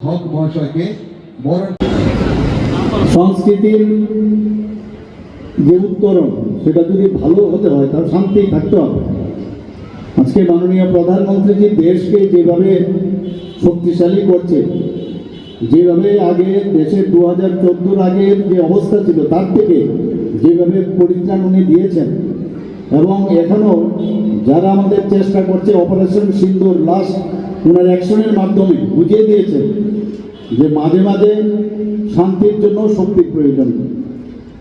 হক মহাশয়কে বরণ সংস্কৃতির যে উত্তরণ, সেটা যদি ভালো হতে হয়, তার শান্তি থাকতে হবে। আজকে মাননীয় প্রধানমন্ত্রীজি দেশকে যেভাবে শক্তিশালী করছে, যেভাবে আগে দেশের দু হাজার চোদ্দোর আগের যে অবস্থা ছিল, তার থেকে যেভাবে পরিত্রাণ উনি দিয়েছেন, এবং এখনও যারা আমাদের চেষ্টা করছে অপারেশন সিন্দুর লাস্ট ওনার অ্যাকশনের মাধ্যমে বুঝিয়ে দিয়েছেন যে মাঝে মাঝে শান্তির জন্য শক্তির প্রয়োজন।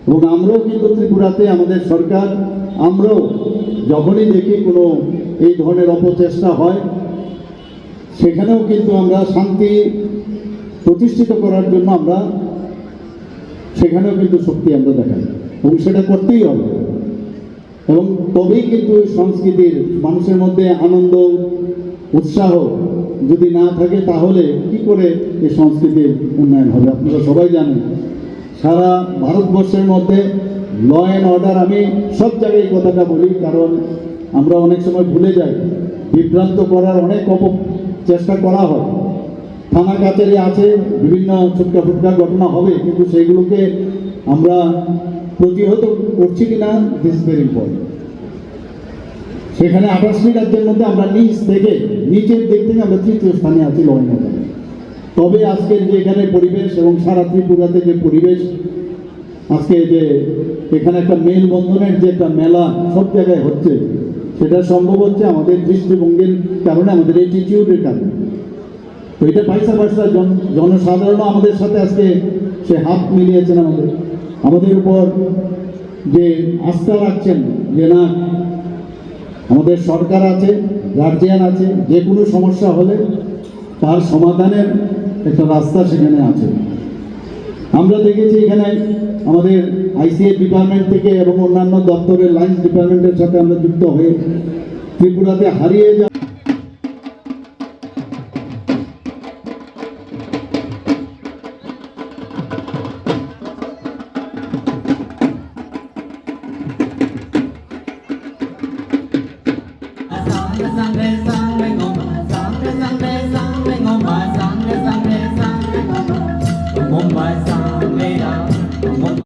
এবং আমরাও কিন্তু ত্রিপুরাতে, আমাদের সরকার, আমরাও যখনই দেখি কোনো এই ধরনের অপচেষ্টা হয়, সেখানেও কিন্তু আমরা শান্তি প্রতিষ্ঠিত করার জন্য আমরা সেখানেও কিন্তু শক্তি আমরা দেখাই। এবং সেটা করতেই হবে। এবং তবেই কিন্তু সংস্কৃতির মানুষের মধ্যে আনন্দ উৎসাহ যদি না থাকে, তাহলে কি করে এই সংস্কৃতির উন্নয়ন হবে? আপনারা সবাই জানেন, সারা ভারতবর্ষের মধ্যে ল অ্যান্ড অর্ডার আমি সব জায়গায় কথাটা বলি, কারণ আমরা অনেক সময় ভুলে যাই। বিভ্রান্ত করার অনেক অপ, চেষ্টা করা হয়। থানা কাছারি আছে, বিভিন্ন ছোটকা ফুটকা ঘটনা হবে, কিন্তু সেইগুলোকে আমরা প্রতিহত করছি কিনা দিস ভেরি ইম্পর্টেন্ট সেখানে আঠাশটি রাজ্যের মধ্যে আমরা নিচ থেকে, নিচের দিক থেকে আমরা তৃতীয় স্থানে আছি লড়াই তবে আজকের যে এখানে পরিবেশ এবং সারা ত্রিপুরাতে যে পরিবেশ, আজকে যে এখানে একটা মেলবন্ধনের যে একটা মেলা সব জায়গায় হচ্ছে, সেটা সম্ভব হচ্ছে আমাদের দৃষ্টিভঙ্গির কারণে, আমাদের অ্যাটিটিউডের কারণে। তো এটা পয়সা জন জনসাধারণ আমাদের সাথে আজকে সে হাত মিলিয়েছেন আমাদের। আমাদের উপর যে আস্থা রাখছেন যে না আমাদের সরকার আছে গার্জিয়ান আছে, যে কোনো সমস্যা হলে তার সমাধানের একটা রাস্তা সেখানে আছে। আমরা দেখেছি এখানে আমাদের আইসিএ ডিপার্টমেন্ট থেকে এবং অন্যান্য দপ্তরের লাইন্স ডিপার্টমেন্টের সাথে আমরা যুক্ত হয়ে ত্রিপুরাতে হারিয়ে যা Essa